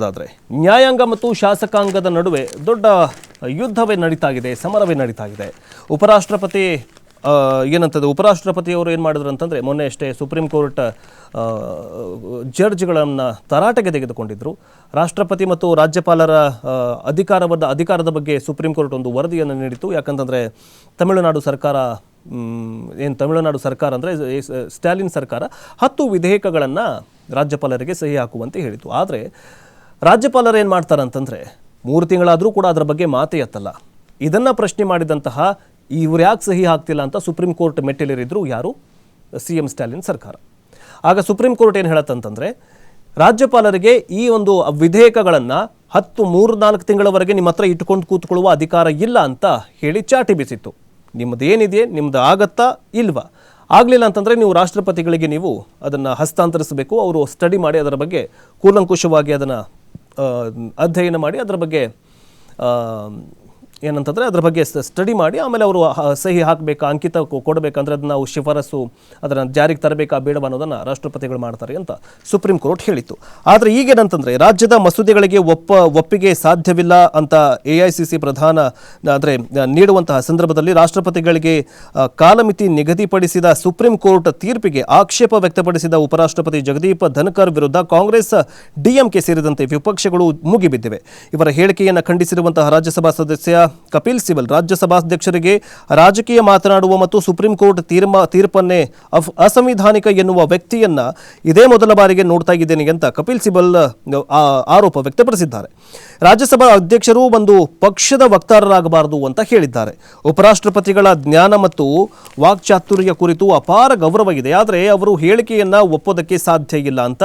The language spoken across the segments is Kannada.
ಅದಾದ್ರೆ, ನ್ಯಾಯಾಂಗ ಮತ್ತು ಶಾಸಕಾಂಗದ ನಡುವೆ ದೊಡ್ಡ ಯುದ್ಧವೇ ನಡೀತಾ ಇದೆ ಸಮರವೇ ನಡೀತಾ ಉಪರಾಷ್ಟ್ರಪತಿ ಏನಂತದ್ದು, ಉಪರಾಷ್ಟ್ರಪತಿಯವರು ಏನು ಮಾಡಿದ್ರು ಅಂತಂದರೆ, ಮೊನ್ನೆ ಅಷ್ಟೇ ಸುಪ್ರೀಂ ಕೋರ್ಟ್ ಜಡ್ಜ್ಗಳನ್ನು ತರಾಟೆಗೆ ತೆಗೆದುಕೊಂಡಿದ್ದರು ರಾಷ್ಟ್ರಪತಿ ಮತ್ತು ರಾಜ್ಯಪಾಲರ ಅಧಿಕಾರವದ, ಅಧಿಕಾರದ ಬಗ್ಗೆ ಸುಪ್ರೀಂ ಕೋರ್ಟ್ ಒಂದು ವರದಿಯನ್ನು ನೀಡಿತು ಯಾಕಂತಂದರೆ, ತಮಿಳುನಾಡು ಸರ್ಕಾರ ಏನು ತಮಿಳುನಾಡು ಸರ್ಕಾರ ಅಂದರೆ ಸ್ಟಾಲಿನ್ ಸರ್ಕಾರ ಹತ್ತು ವಿಧೇಯಕಗಳನ್ನು ರಾಜ್ಯಪಾಲರಿಗೆ ಸಹಿ ಹಾಕುವಂತೆ ಹೇಳಿತು ಆದರೆ ರಾಜ್ಯಪಾಲರು ಏನು ಮಾಡ್ತಾರೆ ಅಂತಂದರೆ ಮೂರು ತಿಂಗಳಾದರೂ ಕೂಡ ಅದರ ಬಗ್ಗೆ ಮಾತೇ ಎತ್ತಲ್ಲ. ಇದನ್ನು ಪ್ರಶ್ನೆ ಮಾಡಿದಂತಹ ಇವ್ರು ಯಾಕೆ ಸಹಿ ಹಾಕ್ತಿಲ್ಲ ಅಂತ ಸುಪ್ರೀಂ ಕೋರ್ಟ್ ಮೆಟ್ಟಿಲೇರಿದ್ರು ಯಾರು? ಸಿ ಎಂ ಸ್ಟಾಲಿನ್ ಸರ್ಕಾರ. ಆಗ ಸುಪ್ರೀಂ ಕೋರ್ಟ್ ಏನು ಹೇಳತ್ತಂತಂದರೆ, ರಾಜ್ಯಪಾಲರಿಗೆ ಈ ಒಂದು ವಿಧೇಯಕಗಳನ್ನು ಹತ್ತು ಮೂರು ನಾಲ್ಕು ತಿಂಗಳವರೆಗೆ ನಿಮ್ಮ ಹತ್ರ ಇಟ್ಕೊಂಡು ಕೂತ್ಕೊಳ್ಳುವ ಅಧಿಕಾರ ಇಲ್ಲ ಅಂತ ಹೇಳಿ ಚಾಟಿ ಬೀಸಿತ್ತು. ನಿಮ್ಮದು ಏನಿದೆ ನಿಮ್ಮದು ಆಗತ್ತಾ ಇಲ್ವಾ? ಆಗಲಿಲ್ಲ ಅಂತಂದರೆ ನೀವು ರಾಷ್ಟ್ರಪತಿಗಳಿಗೆ ನೀವು ಅದನ್ನು ಹಸ್ತಾಂತರಿಸಬೇಕು, ಅವರು ಸ್ಟಡಿ ಮಾಡಿ ಅದರ ಬಗ್ಗೆ ಕೂಲಂಕುಷವಾಗಿ ಅದನ್ನು ಅಧ್ಯಯನ ಮಾಡಿ ಅದರ ಬಗ್ಗೆ ಏನಂತಂದರೆ ಅದ್ರ ಬಗ್ಗೆ ಸ್ಟಡಿ ಮಾಡಿ ಆಮೇಲೆ ಅವರು ಸಹಿ ಹಾಕಬೇಕಾ, ಅಂಕಿತ ಕೊಡಬೇಕಂದ್ರೆ ಅದನ್ನ ನಾವು ಶಿಫಾರಸು ಅದನ್ನು ಜಾರಿಗೆ ತರಬೇಕಾ ಬೇಡವಾ ಅನ್ನೋದನ್ನು ರಾಷ್ಟ್ರಪತಿಗಳು ಮಾಡ್ತಾರೆ ಅಂತ ಸುಪ್ರೀಂ ಕೋರ್ಟ್ ಹೇಳಿತ್ತು. ಆದರೆ ಈಗೇನಂತಂದರೆ ರಾಜ್ಯದ ಮಸೂದೆಗಳಿಗೆ ಒಪ್ಪ, ಒಪ್ಪಿಗೆ ಸಾಧ್ಯವಿಲ್ಲ ಅಂತ ಎ ಐ ಸಿ ಸಿ ಪ್ರಧಾನ, ಅಂದರೆ ನೀಡುವಂತಹ ಸಂದರ್ಭದಲ್ಲಿ ರಾಷ್ಟ್ರಪತಿಗಳಿಗೆ ಕಾಲಮಿತಿ ನಿಗದಿಪಡಿಸಿದ ಸುಪ್ರೀಂ ಕೋರ್ಟ್ ತೀರ್ಪಿಗೆ ಆಕ್ಷೇಪ ವ್ಯಕ್ತಪಡಿಸಿದ ಉಪರಾಷ್ಟ್ರಪತಿ ಜಗದೀಪ್ ಧನ್ಕರ್ ವಿರುದ್ಧ ಕಾಂಗ್ರೆಸ್ ಡಿಎಂಕೆ ಸೇರಿದಂತೆ ವಿಪಕ್ಷಗಳು ಮುಗಿಬಿದ್ದಿವೆ. ಇವರ ಹೇಳಿಕೆಯನ್ನು ಖಂಡಿಸಿರುವಂತಹ ರಾಜ್ಯಸಭಾ ಸದಸ್ಯ ಕಪಿಲ್ ಸಿಬಲ್ ರಾಜ್ಯಸಭಾಧ್ಯಕ್ಷರಿಗೆ ರಾಜಕೀಯ ಮಾತನಾಡುವ ಮತ್ತು ಸುಪ್ರೀಂ ಕೋರ್ಟ್ ತೀರ್ಮ ತೀರ್ಪನ್ನೇ ಅಸಂವಿಧಾನಿಕ ಎನ್ನುವ ವ್ಯಕ್ತಿಯನ್ನ ಇದೇ ಮೊದಲ ಬಾರಿಗೆ ನೋಡ್ತಾ ಇದ್ದೇನೆ ಅಂತ ಕಪಿಲ್ ಸಿಬಲ್ ಆರೋಪ ವ್ಯಕ್ತಪಡಿಸಿದ್ದಾರೆ. ರಾಜ್ಯಸಭಾ ಅಧ್ಯಕ್ಷರು ಒಂದು ಪಕ್ಷದ ವಕ್ತಾರರಾಗಬಾರದು ಅಂತ ಹೇಳಿದ್ದಾರೆ. ಉಪರಾಷ್ಟ್ರಪತಿಗಳ ಜ್ಞಾನ ಮತ್ತು ವಾಕ್ಚಾತುರ್ಯ ಕುರಿತು ಅಪಾರ ಗೌರವ ಇದೆ. ಆದರೆ ಅವರು ಹೇಳಿಕೆಯನ್ನ ಒಪ್ಪೋದಕ್ಕೆ ಸಾಧ್ಯ ಇಲ್ಲ ಅಂತ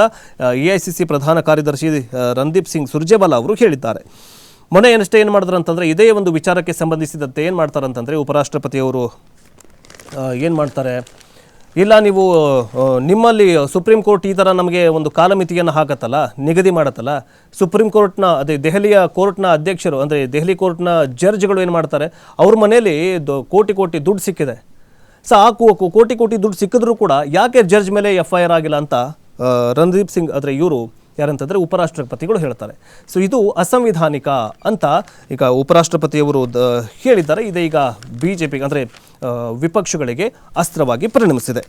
ಎಐಸಿಸಿ ಪ್ರಧಾನ ಕಾರ್ಯದರ್ಶಿ ರಣದೀಪ್ ಸಿಂಗ್ ಸುರ್ಜೇವಾಲಾ ಅವರು ಹೇಳಿದ್ದಾರೆ. ಮೊನ್ನೆ ಏನಷ್ಟೇ ಏನು ಮಾಡಿದ್ರು ಅಂತಂದರೆ ಇದೇ ಒಂದು ವಿಚಾರಕ್ಕೆ ಸಂಬಂಧಿಸಿದಂತೆ ಏನು ಮಾಡ್ತಾರೆ ಅಂತಂದರೆ ಉಪರಾಷ್ಟ್ರಪತಿಯವರು ಏನು ಮಾಡ್ತಾರೆ? ಇಲ್ಲ, ನೀವು ನಿಮ್ಮಲ್ಲಿ ಸುಪ್ರೀಂ ಕೋರ್ಟ್ ಈ ಥರ ನಮಗೆ ಒಂದು ಕಾಲಮಿತಿಯನ್ನು ಹಾಕತ್ತಲ್ಲ, ನಿಗದಿ ಮಾಡತ್ತಲ್ಲ, ಸುಪ್ರೀಂ ಕೋರ್ಟ್ನ, ಅದೇ ದೆಹಲಿಯ ಕೋರ್ಟ್ನ ಅಧ್ಯಕ್ಷರು, ಅಂದರೆ ದೆಹಲಿ ಕೋರ್ಟ್ನ ಜಡ್ಜ್ಗಳು ಏನು ಮಾಡ್ತಾರೆ, ಅವ್ರ ಮನೆಯಲ್ಲಿ ದೊ- ಕೋಟಿ ಕೋಟಿ ದುಡ್ಡು ಸಿಕ್ಕಿದೆ. ಸೊ, ಆ ಕೋಟಿ ಕೋಟಿ ದುಡ್ಡು ಸಿಕ್ಕಿದ್ರೂ ಕೂಡ ಯಾಕೆ ಜಡ್ಜ್ ಮೇಲೆ ಎಫ್ ಐ ಆರ್ ಆಗಿಲ್ಲ ಅಂತ ರಣದೀಪ್ ಸಿಂಗ್, ಅಂದರೆ ಇವರು ಯಾರಂತಂದರೆ ಉಪರಾಷ್ಟ್ರಪತಿಗಳು ಹೇಳ್ತಾರೆ. ಸೊ ಇದು ಅಸಂವಿಧಾನಿಕ ಅಂತ ಈಗ ಉಪರಾಷ್ಟ್ರಪತಿಯವರು ಹೇಳಿದ್ದಾರೆ. ಇದೀಗ ಬಿ ಜೆ ಪಿಗೆ ಅಂದರೆ ವಿಪಕ್ಷಗಳಿಗೆ ಅಸ್ತ್ರವಾಗಿ ಪರಿಣಮಿಸಿದೆ.